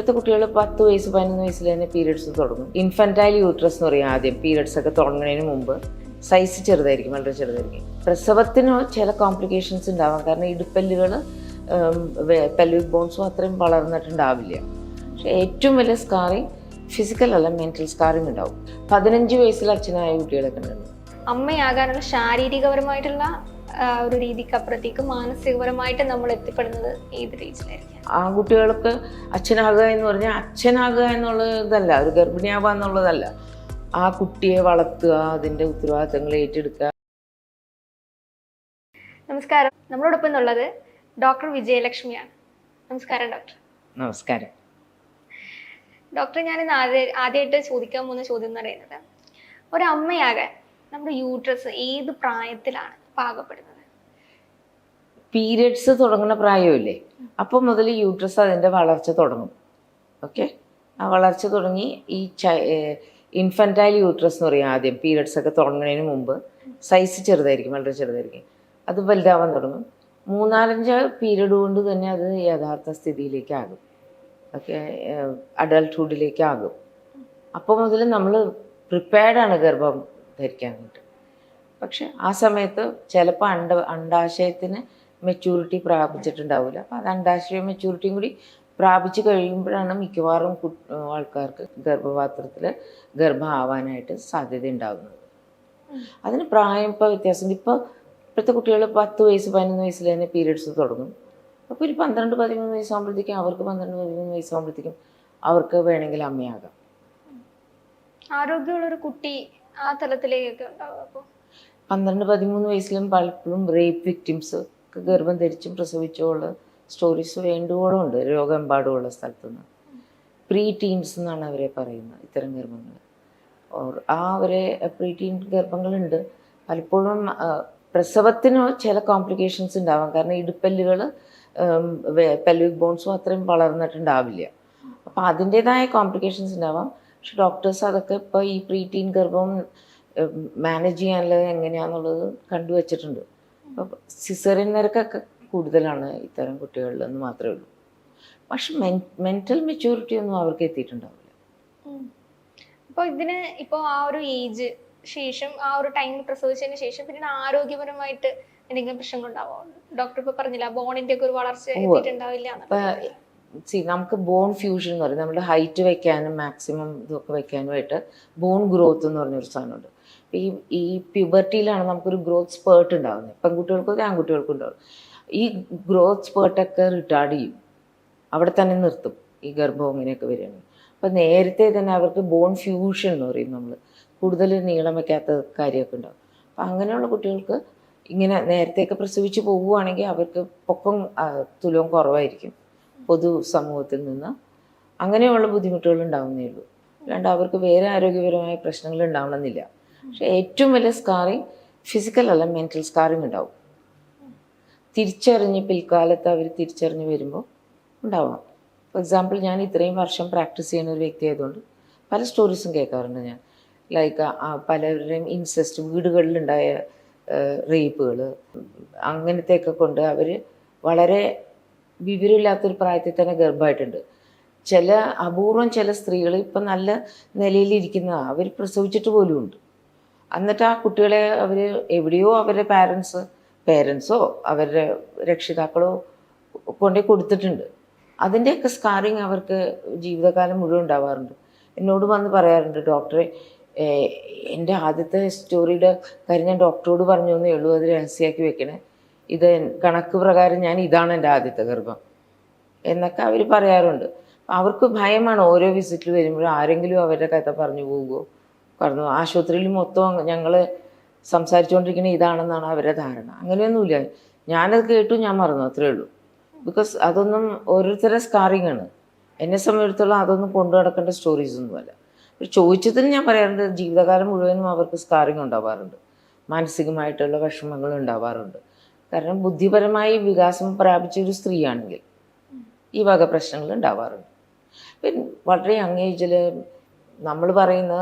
ഇപ്പോഴത്തെ കുട്ടികൾ പത്ത് വയസ്സ് പതിനൊന്ന് വയസ്സിൽ തന്നെ പീരിയഡ്സ് തുടങ്ങും. ഇൻഫന്റൈൽ യൂട്രസ് എന്ന് പറയും ആദ്യം പീരിയഡ്സ് ഒക്കെ തുടങ്ങുന്നതിന് മുമ്പ്. സൈസ് ചെറുതായിരിക്കും വളരെ ചെറുതായിരിക്കും. പ്രസവത്തിന് ചില കോംപ്ലിക്കേഷൻസ് ഉണ്ടാവാം. കാരണം ഇടുപ്പല്ലുകൾ പെൽവിക് ബോൺസും അത്രയും വളർന്നിട്ടുണ്ടാവില്ല. പക്ഷേ ഏറ്റവും വലിയ സ്കാറിങ് ഫിസിക്കൽ അല്ല മെന്റൽ സ്കാറിങ് ഉണ്ടാവും. പതിനഞ്ച് വയസ്സിൽ അച്ഛനായ കുട്ടികളൊക്കെ ഉണ്ടായിരുന്നു അമ്മയാകാനുള്ള ശാരീരികപരമായിട്ടുള്ള ഒരു രീതിക്ക് അപ്പുറത്തേക്ക് മാനസികപരമായിട്ട് നമ്മൾ എത്തിപ്പെടുന്നത് ഏത് രീതിയിലായിരിക്കും? ആൺകുട്ടികൾക്ക് അച്ഛനാകുക എന്ന് പറഞ്ഞാൽ അച്ഛനാകുക എന്നുള്ളതല്ല ഒരു ഗർഭിണിയാവുക എന്നുള്ളതല്ല. ആ കുട്ടിയെ വളർത്തുക അതിന്റെ ഉത്തരവാദിത്തങ്ങൾ ഏറ്റെടുക്കുക. നമസ്കാരം. നമ്മളോടൊപ്പം എന്നുള്ളത് ഡോക്ടർ വിജയലക്ഷ്മിയാണ്. നമസ്കാരം ഡോക്ടർ. നമസ്കാരം. ഡോക്ടർ ഞാൻ ഇന്ന് ആദ്യ ആദ്യമായിട്ട് ചോദിക്കാൻ പോകുന്ന ചോദ്യം എന്ന് പറയുന്നത് ഒരു അമ്മയാകാൻ നമ്മുടെ യൂട്രസ് ഏത് പ്രായത്തിലാണ് പാകപ്പെടുന്നത്. പീരിയഡ്സ് തുടങ്ങുന്ന പ്രായമില്ലേ? അപ്പം മുതൽ യൂട്രസ് അതിന്റെ വളർച്ച തുടങ്ങും. ഓക്കെ? ആ വളർച്ച തുടങ്ങി ഈ ഇൻഫന്റൈൽ യൂട്രസ് എന്ന് പറയും ആദ്യം. പീരിയഡ്സ് ഒക്കെ തുടങ്ങുന്നതിന് മുമ്പ്. സൈസ് ചെറുതായിരിക്കും വളരെ ചെറുതായിരിക്കും. അത് വലുതാവാൻ തുടങ്ങും. മൂന്നാലഞ്ച് പീരീഡ് കൊണ്ട് തന്നെ അത് യഥാർത്ഥ സ്ഥിതിയിലേക്കാകും. ഓക്കെ? അഡൾട്ട്ഹുഡിലേക്കാകും അപ്പോൾ മുതൽ നമ്മൾ പ്രിപ്പയർഡാണ് ഗർഭം ധരിക്കാനായിട്ട്. പക്ഷെ ആ സമയത്ത് ചിലപ്പോൾ അണ്ട അണ്ടാശയത്തിന് മെച്യൂരിറ്റി പ്രാപിച്ചിട്ടുണ്ടാവില്ല അപ്പോൾ അത് അണ്ടാശയ മെച്യൂരിറ്റിയും കൂടി പ്രാപിച്ചു കഴിയുമ്പോഴാണ് മിക്കവാറും ആൾക്കാർക്ക് ഗർഭപാത്രത്തിൽ ഗർഭമാവാനായിട്ട് സാധ്യത ഉണ്ടാകുന്നത് അതിന് പ്രായം ഇപ്പോൾ വ്യത്യാസമുണ്ട്. ഇപ്പോൾ ഇപ്പോഴത്തെ കുട്ടികൾ പത്ത് വയസ്സ് പതിനൊന്ന് വയസ്സിൽ തന്നെ പീരീഡ്സ് തുടങ്ങും. അപ്പോൾ ഒരു പന്ത്രണ്ട് പതിമൂന്ന് വയസ്സാകുമ്പോഴത്തേക്കും അവർക്ക് പന്ത്രണ്ട് പതിമൂന്ന് വയസ്സാകുമ്പോഴത്തേക്കും അവർക്ക് വേണമെങ്കിൽ അമ്മയാകാം. ആരോഗ്യമുള്ളൊരു കുട്ടി ആ തലത്തിലേക്കൊക്കെ ഉണ്ടാവും അപ്പോൾ പന്ത്രണ്ട് പതിമൂന്ന് വയസ്സിലും പലപ്പോഴും റേപ്പ് വിക്ടിംസ് ഗർഭം ധരിച്ചും പ്രസവിച്ചുള്ള സ്റ്റോറീസ് വേണ്ടുവോളം ഉണ്ട്. രോഗമെമ്പാടുമുള്ള സ്ഥലത്തുനിന്ന്. പ്രീ ടീൻസ് എന്നാണ് അവരെ പറയുന്നത് ഇത്തരം ഗർഭങ്ങൾ. ഓർ ആ അവരെ പ്രീ ടീൻ ഗർഭങ്ങളുണ്ട്. പലപ്പോഴും പ്രസവത്തിന് ചില കോംപ്ലിക്കേഷൻസ് ഉണ്ടാവാം. കാരണം ഇടുപ്പല്ലുകൾ പെൽവിക് ബോൺസും അത്രയും വളർന്നിട്ടുണ്ടാവില്ല. അപ്പോൾ അതിന്റെതായ കോംപ്ലിക്കേഷൻസ് ഉണ്ടാവാം. പക്ഷെ ഡോക്ടേഴ്സ് അതൊക്കെ ഇപ്പോൾ ഈ പ്രീ ടീൻ ഗർഭം മാനേജ് ചെയ്യാനുള്ളത് എങ്ങനെയാണെന്നുള്ളത് കണ്ടുവച്ചിട്ടുണ്ട് അപ്പം സിസറിൻ നിരക്കൊക്കെ കൂടുതലാണ് ഇത്തരം കുട്ടികളിൽ എന്ന് മാത്രമേ ഉള്ളൂ. പക്ഷെ മെന്റൽ മെച്യൂരിറ്റി ഒന്നും അവർക്ക് എത്തിയിട്ടുണ്ടാവില്ല. അപ്പോൾ ഇതിന് ഇപ്പോൾ ആ ഒരു ഏജ് ശേഷം ആ ഒരു ടൈം പ്രസവിച്ചതിന് ശേഷം പിന്നെ ആരോഗ്യപരമായിട്ട് എന്തെങ്കിലും പ്രശ്നങ്ങൾ ഉണ്ടാവോ ഡോക്ടർ ഇപ്പൊ പറഞ്ഞില്ല ബോണിന്റെ ഒക്കെ ഒരു വളർച്ച എത്തിയിട്ടുണ്ടാവില്ല സി നമുക്ക് ബോൺ ഫ്യൂഷൻ എന്ന് പറയും. നമ്മുടെ ഹൈറ്റ് വെക്കാനും മാക്സിമം ഇതൊക്കെ വെക്കാനുമായിട്ട് ബോൺ ഗ്രോത്ത് എന്ന് പറഞ്ഞൊരു സാധനമുണ്ട്. ഈ ഈ പ്യൂബർട്ടിയിലാണ് നമുക്കൊരു ഗ്രോത്ത് സ്പേർട്ട് ഉണ്ടാകുന്നത് പെൺകുട്ടികൾക്കും ആൺകുട്ടികൾക്കും ഉണ്ടാവും. ഈ ഗ്രോത്ത് സ്പേർട്ടൊക്കെ റിട്ടാർഡ് ചെയ്യും. അവിടെ തന്നെ നിർത്തും ഈ ഗർഭം ഇങ്ങനെയൊക്കെ വരികയാണെങ്കിൽ അപ്പം നേരത്തെ തന്നെ അവർക്ക് ബോൺ ഫ്യൂഷൻ എന്ന് പറയും നമ്മൾ കൂടുതൽ നീളം വയ്ക്കാത്ത കാര്യമൊക്കെ ഉണ്ടാവും. അപ്പം അങ്ങനെയുള്ള കുട്ടികൾക്ക് ഇങ്ങനെ നേരത്തെയൊക്കെ പ്രസവിച്ച് പോവുകയാണെങ്കിൽ അവർക്ക് പൊക്കം തുലവും കുറവായിരിക്കും പൊതു സമൂഹത്തിൽ നിന്ന്. അങ്ങനെയുള്ള ബുദ്ധിമുട്ടുകൾ ഉണ്ടാവുന്നേ ഉള്ളൂ. അല്ലാണ്ട് അവർക്ക് വേറെ ആരോഗ്യപരമായ പ്രശ്നങ്ങൾ ഉണ്ടാവണമെന്നില്ല. പക്ഷെ ഏറ്റവും വലിയ സ്കാറിങ് ഫിസിക്കൽ അല്ല മെന്റൽ സ്കാറിങ് ഉണ്ടാവും. തിരിച്ചറിഞ്ഞ് പിൽക്കാലത്ത് അവർ തിരിച്ചറിഞ്ഞ് വരുമ്പോൾ ഉണ്ടാവണം. ഫോർ എക്സാമ്പിൾ ഞാൻ ഇത്രയും വർഷം പ്രാക്ടീസ് ചെയ്യുന്ന ഒരു വ്യക്തി ആയതുകൊണ്ട് പല സ്റ്റോറീസും കേൾക്കാറുണ്ട് ഞാൻ. ലൈക്ക് പലരുടെയും ഇൻസെസ്റ്റ് വീടുകളിലുണ്ടായ റേപ്പുകൾ അങ്ങനത്തെയൊക്കെ കൊണ്ട് അവർ വളരെ വിവരമില്ലാത്തൊരു പ്രായത്തിൽ തന്നെ ഗർഭമായിട്ടുണ്ട്. ചില അപൂർവം ചില സ്ത്രീകൾ ഇപ്പം നല്ല നിലയിലിരിക്കുന്ന അവർ പ്രസവിച്ചിട്ട് പോലും ഉണ്ട് എന്നിട്ട് ആ കുട്ടികളെ അവർ എവിടെയോ അവരുടെ പാരൻസ് പേരൻസോ അവരുടെ രക്ഷിതാക്കളോ കൊണ്ടേ കൊടുത്തിട്ടുണ്ട്. അതിന്റെയൊക്കെ സ്കാറിങ് അവർക്ക് ജീവിതകാലം മുഴുവൻ ഉണ്ടാവാറുണ്ട്. എന്നോട് വന്ന് പറയാറുണ്ട് ഡോക്ടറെ എന്റെ ആദ്യത്തെ സ്റ്റോറിയുടെ കാര്യം ഞാൻ ഡോക്ടറോട് പറഞ്ഞു എന്നേ ഉള്ളൂ. അത് രഹസ്യമാക്കി വെക്കണേ. ഇത് കണക്ക് പ്രകാരം ഞാൻ ഇതാണ് എന്റെ ആദ്യത്തെ ഗർഭം. എന്നൊക്കെ അവർ പറയാറുണ്ട്. അവർക്ക് ഭയമാണ് ഓരോ വിസിറ്റിൽ വരുമ്പോഴും ആരെങ്കിലും അവരുടെ കഥ പറഞ്ഞു പോകുമോ പറഞ്ഞു ആശുപത്രിയിൽ മൊത്തം ഞങ്ങൾ സംസാരിച്ചുകൊണ്ടിരിക്കുന്നത് ഇതാണെന്നാണ് അവരുടെ ധാരണ. അങ്ങനെയൊന്നുമില്ല. ഞാനത് കേട്ടു ഞാൻ മറന്നു അത്രേ ഉള്ളൂ. ബിക്കോസ് അതൊന്നും ഓരോരുത്തരെ സ്കാറിങ് ആണ്. എന്നെ സംബന്ധിച്ചിടത്തോളം അതൊന്നും കൊണ്ടു നടക്കേണ്ട സ്റ്റോറീസ് ഒന്നുമല്ല ചോദിച്ചതിന് ഞാൻ പറയാറുണ്ട് ജീവിതകാലം മുഴുവനും അവർക്ക് സ്കാറിങ് ഉണ്ടാവാറുണ്ട്. മാനസികമായിട്ടുള്ള വിഷമങ്ങൾ ഉണ്ടാവാറുണ്ട്. കാരണം ബുദ്ധിപരമായി വികാസം പ്രാപിച്ച ഒരു സ്ത്രീയാണെങ്കിൽ ഈ വക പ്രശ്നങ്ങൾ ഉണ്ടാവാറുണ്ട്. പിന്നെ വളരെ യങ് ഏജിൽ നമ്മൾ പറയുന്ന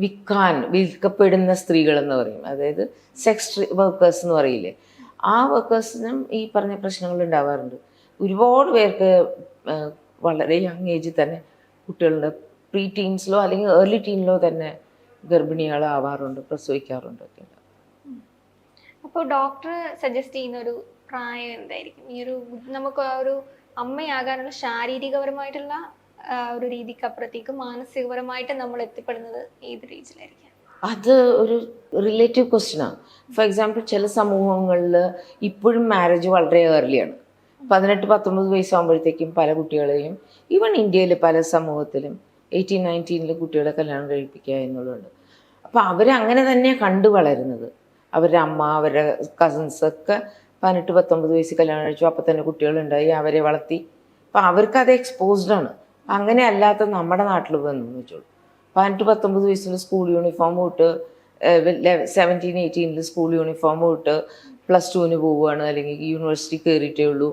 വിൽക്കാൻ വിൽക്കപ്പെടുന്ന സ്ത്രീകൾ എന്ന് പറയും. അതായത് സെക്സ് വർക്കേഴ്സ് എന്ന് പറയില്ലേ? ആ വർക്കേഴ്സിനും ഈ പറഞ്ഞ പ്രശ്നങ്ങൾ ഉണ്ടാവാറുണ്ട്. ഒരുപാട് പേർക്ക് വളരെ യങ് ഏജിൽ തന്നെ കുട്ടികളുടെ പ്രീ ടീൻസിലോ അല്ലെങ്കിൽ ഏർലി ടീനിലോ തന്നെ ഗർഭിണികളാവാറുണ്ട് പ്രസവിക്കാറുണ്ട് ഒക്കെ അപ്പോൾ ഡോക്ടർ സജസ്റ്റ് ചെയ്യുന്ന ഒരു പ്രായം എന്തായിരിക്കും? ഈ ഒരു നമുക്ക് ഒരു അമ്മയാകാനുള്ള ശാരീരികപരമായിട്ടുള്ള ഒരു രീതിക്ക് അപ്പുറത്തേക്ക് മാനസികപരമായിട്ട് നമ്മൾ എത്തിപ്പെടുന്നത് ഏത് രീതിയിലായിരിക്കും അത് ഒരു റിലേറ്റീവ് ക്വസ്റ്റ്യനാണ് ഫോർ എക്സാമ്പിൾ ചില സമൂഹങ്ങളിൽ ഇപ്പോഴും മാരേജ് വളരെ ഏർലിയാണ് പതിനെട്ട് പത്തൊമ്പത് വയസ്സാകുമ്പോഴത്തേക്കും പല കുട്ടികളെയും ഈവൺ ഇന്ത്യയിൽ പല സമൂഹത്തിലും എയ്റ്റീൻ നയന്റീനിൽ കുട്ടികളെ കല്യാണം കഴിപ്പിക്കുക എന്നുള്ളതുണ്ട്. അപ്പോൾ അവരങ്ങനെ തന്നെ കണ്ടു വളരുന്നത്. അവരുടെ അമ്മ അവരുടെ കസിൻസ് ഒക്കെ പതിനെട്ട് പത്തൊമ്പത് വയസ്സിൽ കല്യാണം കഴിച്ചു. അപ്പോൾ തന്നെ കുട്ടികളുണ്ടായി അവരെ വളർത്തി. അപ്പോൾ അവർക്ക് അത് എക്സ്പോസ്ഡ് ആണ്. അങ്ങനെ അല്ലാത്ത നമ്മുടെ നാട്ടിൽ വന്നു വെച്ചോളൂ പതിനെട്ട് പത്തൊമ്പത് വയസ്സിൽ സ്കൂൾ യൂണിഫോം ഇട്ട് സെവന്റീൻ എയ്റ്റീനിൽ സ്കൂൾ യൂണിഫോം ഇട്ട് പ്ലസ് ടുവിന് പോവുകയാണ്. അല്ലെങ്കിൽ യൂണിവേഴ്സിറ്റി കയറിയിട്ടേ ഉള്ളൂ.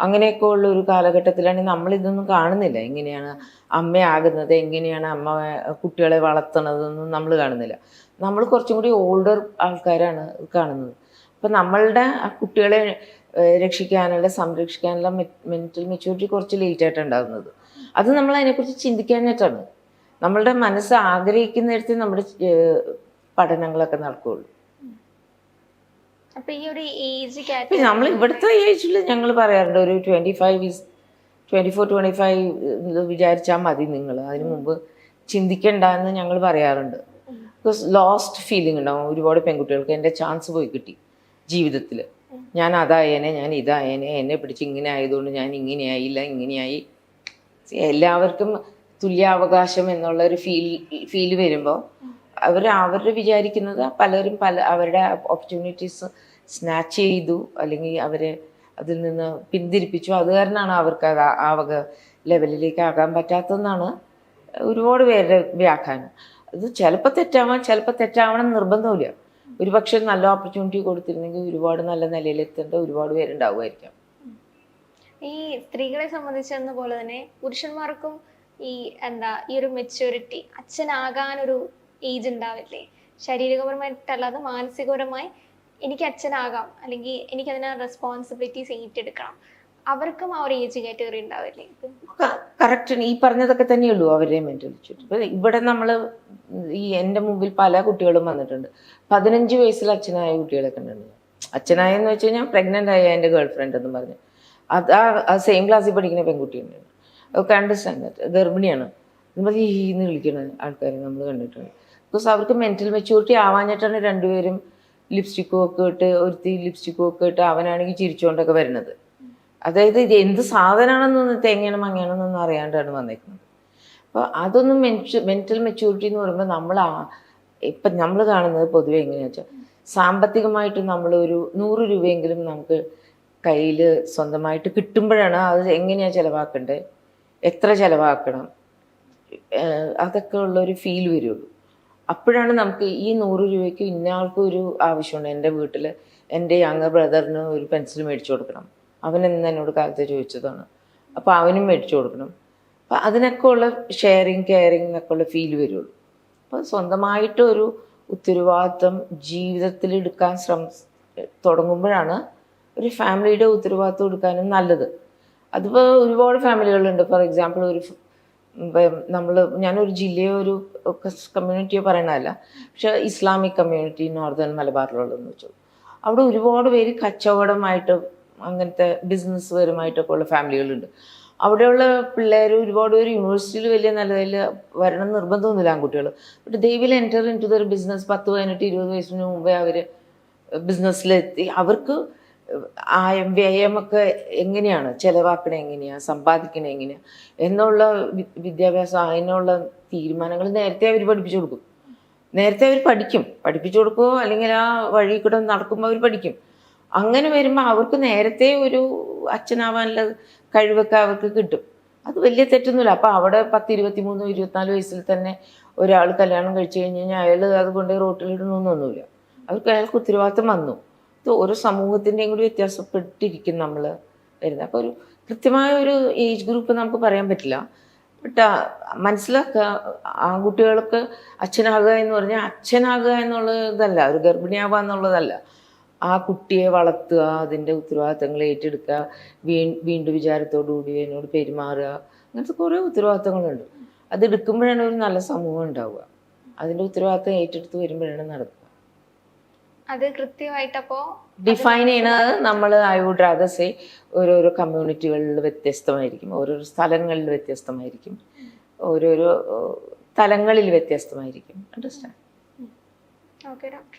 അങ്ങനെയൊക്കെ ഉള്ള ഒരു കാലഘട്ടത്തിലാണെങ്കിൽ നമ്മളിതൊന്നും കാണുന്നില്ല. എങ്ങനെയാണ് അമ്മയാകുന്നത് എങ്ങനെയാണ് അമ്മ കുട്ടികളെ വളർത്തണതെന്നും നമ്മൾ കാണുന്നില്ല. നമ്മൾ കുറച്ചും കൂടി ഓൾഡർ ആൾക്കാരാണ് കാണുന്നത്. അപ്പം നമ്മളുടെ കുട്ടികളെ രക്ഷിക്കാനുള്ള സംരക്ഷിക്കാനുള്ള മെന്റൽ മെച്യൂരിറ്റി കുറച്ച് ലേറ്റ് ആയിട്ട് ഉണ്ടാകുന്നത്. അത് നമ്മൾ അതിനെക്കുറിച്ച് ചിന്തിക്കാനായിട്ടാണ്. നമ്മളുടെ മനസ്സ് ആഗ്രഹിക്കുന്നിടത്ത് നമ്മുടെ പഠനങ്ങളൊക്കെ നടക്കുകയുള്ളൂ പിന്നെ നമ്മൾ ഇവിടുത്തെ ഏജിൽ ഞങ്ങൾ പറയാറുണ്ട് ഒരു twenty five is twenty four twenty five വിചാരിച്ചാൽ മതി നിങ്ങൾ അതിന് മുമ്പ് ചിന്തിക്കണ്ട എന്ന് ഞങ്ങൾ പറയാറുണ്ട്. ബിക്കോസ് ലോസ്റ്റ് ഫീലിംഗ് ഉണ്ടാവും. ഒരുപാട് പെൺകുട്ടികൾക്ക് എന്റെ ചാൻസ് പോയി കിട്ടി ജീവിതത്തിൽ ഞാൻ അതായേനെ ഞാൻ ഇതായേനെ എന്നെ പിടിച്ച് ഇങ്ങനെ ആയതുകൊണ്ട് ഞാൻ ഇങ്ങനെയായില്ല ഇങ്ങനെയായി എല്ലാവർക്കും തുല്യാവകാശം എന്നുള്ള ഒരു ഫീൽ ഫീൽ വരുമ്പോൾ അവർ അവർ വിചാരിക്കുന്നത് പലരും പല അവരുടെ ഓപ്പർച്യൂണിറ്റീസ് സ്നാച്ച് ചെയ്തു അല്ലെങ്കിൽ അവരെ അതിൽ നിന്ന് പിന്തിരിപ്പിച്ചു. അത് കാരണമാണ് അവർക്ക് അത് ആ- വക ലെവലിലേക്ക് ആകാൻ പറ്റാത്തതെന്നാണ് ഒരുപാട് പേരുടെ വ്യാഖ്യാനം. അത് ചിലപ്പോൾ തെറ്റാവാൻ ചിലപ്പോൾ തെറ്റാവണം നിർബന്ധമില്ല ഒരു പക്ഷേ നല്ല ഓപ്പർച്യൂണിറ്റി കൊടുത്തിരുന്നെങ്കിൽ ഒരുപാട് നല്ല നിലയിലെത്തേണ്ട ഒരുപാട് പേരുണ്ടാവുമായിരിക്കാം. ഈ സ്ത്രീകളെ സംബന്ധിച്ചെന്ന പോലെ തന്നെ പുരുഷന്മാർക്കും ഈ എന്താ ഈ ഒരു മെച്യൂരിറ്റി അച്ഛനാകാനൊരു ഏജ് ഉണ്ടാവില്ലേ? ശാരീരികപരമായിട്ടല്ലാതെ മാനസികപരമായി എനിക്ക് അച്ഛനാകാം അല്ലെങ്കിൽ എനിക്ക് അതിന് റെസ്പോൺസിബിലിറ്റീസ് ഏറ്റെടുക്കണം. അവർക്കും ആ ഒരു ഏജ് കാറ്റഗറി ഉണ്ടാവില്ലേ? കറക്റ്റ് ഈ പറഞ്ഞതൊക്കെ തന്നെയുള്ളൂ അവരെ ഇപ്പം ഇവിടെ നമ്മൾ ഈ എന്റെ മുമ്പിൽ പല കുട്ടികളും വന്നിട്ടുണ്ട്. പതിനഞ്ച് വയസ്സിൽ അച്ഛനായ കുട്ടികളൊക്കെ ഉണ്ട് അച്ഛനായെന്ന് വെച്ച് കഴിഞ്ഞാൽ പ്രഗ്നന്റ് ആയ എന്റെ ഗേൾ ഫ്രണ്ട് എന്ന് പറഞ്ഞ്. അത് ആ സെയിം ക്ലാസ്സിൽ പഠിക്കുന്ന പെൺകുട്ടിയുണ്ട്. ഒക്കെ അണ്ടർസ്റ്റാൻഡ് ഗർഭിണിയാണ്. ഈ എന്ന് വിളിക്കുന്ന ആൾക്കാർ നമ്മൾ കണ്ടിട്ടുണ്ട്. ബിക്കോസ് അവർക്ക് മെന്റൽ മെച്യൂരിറ്റി ആവാഞ്ഞിട്ടാണ് രണ്ടുപേരും ലിപ്സ്റ്റിക്കും ഒക്കെ ഇട്ട് ഒരുത്തി ലിപ്സ്റ്റിക്കും ഒക്കെ ഇട്ട് അവനാണെങ്കിൽ ചിരിച്ചുകൊണ്ടൊക്കെ വരുന്നത്. അതായത് ഇത് എന്ത് സാധനമാണെന്നൊന്നും തേങ്ങയാണ് മങ്ങയാണെന്നൊന്നും അറിയാണ്ടാണ് വന്നേക്കുന്നത്. അപ്പോൾ അതൊന്നും മെൻഷ മെന്റൽ മെച്യൂരിറ്റി എന്ന് പറയുമ്പോൾ നമ്മൾ ഇപ്പം നമ്മൾ കാണുന്നത് പൊതുവെ എങ്ങനെയാണെന്ന് വെച്ചാൽ സാമ്പത്തികമായിട്ട് നമ്മളൊരു നൂറ് രൂപയെങ്കിലും നമുക്ക് കയ്യിൽ സ്വന്തമായിട്ട് കിട്ടുമ്പോഴാണ് അത് എങ്ങനെയാണ് ചിലവാക്കേണ്ടത് എത്ര ചിലവാക്കണം? അതൊക്കെ ഉള്ളൊരു ഫീൽ വരുള്ളൂ. അപ്പോഴാണ് നമുക്ക് ഈ നൂറ് രൂപയ്ക്ക് ഇന്ന ആൾക്കും ഒരു ആവശ്യമുണ്ട്. എന്റെ വീട്ടിൽ എന്റെ യങ്ങർ ബ്രദറിന് ഒരു പെൻസിൽ മേടിച്ചു കൊടുക്കണം. അവൻ എന്ന് എന്നോട് കാലത്ത് ചോദിച്ചതാണ്. അപ്പോൾ അവനും മേടിച്ചു കൊടുക്കണം. അപ്പോൾ അതിനൊക്കെ ഉള്ള ഷെയറിങ് കെയറിങ് എന്നൊക്കെ ഉള്ള ഫീൽ വരുള്ളൂ. അപ്പോൾ സ്വന്തമായിട്ട് ഒരു ഉത്തരവാദിത്വം ജീവിതത്തിൽ എടുക്കാൻ ശ്രമ തുടങ്ങുമ്പോഴാണ് ഒരു ഫാമിലിയുടെ ഉത്തരവാദിത്വം എടുക്കാനും നല്ലത്. അതിപ്പോൾ ഒരുപാട് ഫാമിലികളുണ്ട്. ഫോർ എക്സാമ്പിൾ ഒരു നമ്മൾ ഞാനൊരു ജില്ലയോ ഒരു കമ്മ്യൂണിറ്റിയോ പറയണതല്ല. പക്ഷെ ഇസ്ലാമിക് കമ്മ്യൂണിറ്റി നോർത്തേൺ മലബാറിലുള്ളതെന്ന് വെച്ചു. അവിടെ ഒരുപാട് പേര് കച്ചവടമായിട്ട് അങ്ങനത്തെ ബിസിനസ് പരമായിട്ടൊക്കെ ഉള്ള ഫാമിലികളുണ്ട്. അവിടെയുള്ള പിള്ളേർ ഒരുപാട് പേര് യൂണിവേഴ്സിറ്റിയിൽ വലിയ നിലയിൽ വരണം നിർബന്ധമൊന്നുമില്ല ആൺകുട്ടികൾ. But they will enter into their business പത്ത് പതിനെട്ട് ഇരുപത് വയസ്സിന് മുമ്പേ അവർ ബിസിനസ്സിലെത്തി. അവർക്ക് ആയം വ്യയമൊക്കെ എങ്ങനെയാണ്? ചിലവാക്കണ എങ്ങനെയാണ് സമ്പാദിക്കണ എങ്ങനെയാണ് എന്നുള്ള വിദ്യാഭ്യാസം അതിനുള്ള തീരുമാനങ്ങൾ നേരത്തെ അവർ പഠിപ്പിച്ചു കൊടുക്കും. നേരത്തെ അവർ പഠിക്കും. പഠിപ്പിച്ചു കൊടുക്കുമോ അല്ലെങ്കിൽ ആ വഴി കൂടെ നടക്കുമ്പോൾ അവർ പഠിക്കും. അങ്ങനെ വരുമ്പോൾ അവർക്ക് നേരത്തെ ഒരു അച്ഛനാവാനുള്ള കഴിവൊക്കെ അവർക്ക് കിട്ടും. അത് വലിയ തെറ്റൊന്നുമില്ല. അപ്പോൾ അവിടെ പത്ത് ഇരുപത്തി മൂന്ന് ഇരുപത്തിനാല് വയസ്സിൽ തന്നെ ഒരാൾ കല്യാണം കഴിച്ചു കഴിഞ്ഞ് കഴിഞ്ഞാൽ അയാൾ അതുകൊണ്ട് റോട്ടിലിടുന്നൊന്നുമില്ല അവർക്ക് അയാൾക്ക് ഉത്തരവാദിത്തം വന്നു. ഇത് ഓരോ സമൂഹത്തിന്റെയും കൂടി വ്യത്യാസപ്പെട്ടിരിക്കും നമ്മൾ വരുന്നത്. അപ്പോൾ ഒരു കൃത്യമായ ഒരു ഏജ് ഗ്രൂപ്പ് നമുക്ക് പറയാൻ പറ്റില്ല. ബട്ട് മനസ്സിലാക്കുക ആൺകുട്ടികൾക്ക് അച്ഛനാകുക എന്ന് പറഞ്ഞാൽ അച്ഛനാകുക എന്നുള്ളതല്ല ഒരു ഗർഭിണിയാവുക എന്നുള്ളതല്ല. ആ കുട്ടിയെ വളർത്തുക അതിന്റെ ഉത്തരവാദിത്തങ്ങൾ ഏറ്റെടുക്കുക വീ വീണ്ടും വിചാരത്തോടു കൂടി അതിനോട് പെരുമാറുക അങ്ങനത്തെ കുറേ ഉത്തരവാദിത്തങ്ങളുണ്ട്. അത് എടുക്കുമ്പോഴാണ് ഒരു നല്ല സമൂഹം ഉണ്ടാവുക. അതിന്റെ ഉത്തരവാദിത്തം ഏറ്റെടുത്ത് വരുമ്പോഴാണ് നടക്കുക. അത് കൃത്യമായിട്ട് അപ്പോ ഡിഫൈൻ ചെയ്യണത് നമ്മൾ ഐ വുഡ് റാദർ സേ ഓരോരോ കമ്മ്യൂണിറ്റികളിൽ വ്യത്യസ്തമായിരിക്കും. ഓരോരോ സ്ഥലങ്ങളിൽ വ്യത്യസ്തമായിരിക്കും. ഓരോരോ സ്ഥലങ്ങളിൽ തലങ്ങളിൽ വ്യത്യസ്തമായിരിക്കും. Understand okay doctor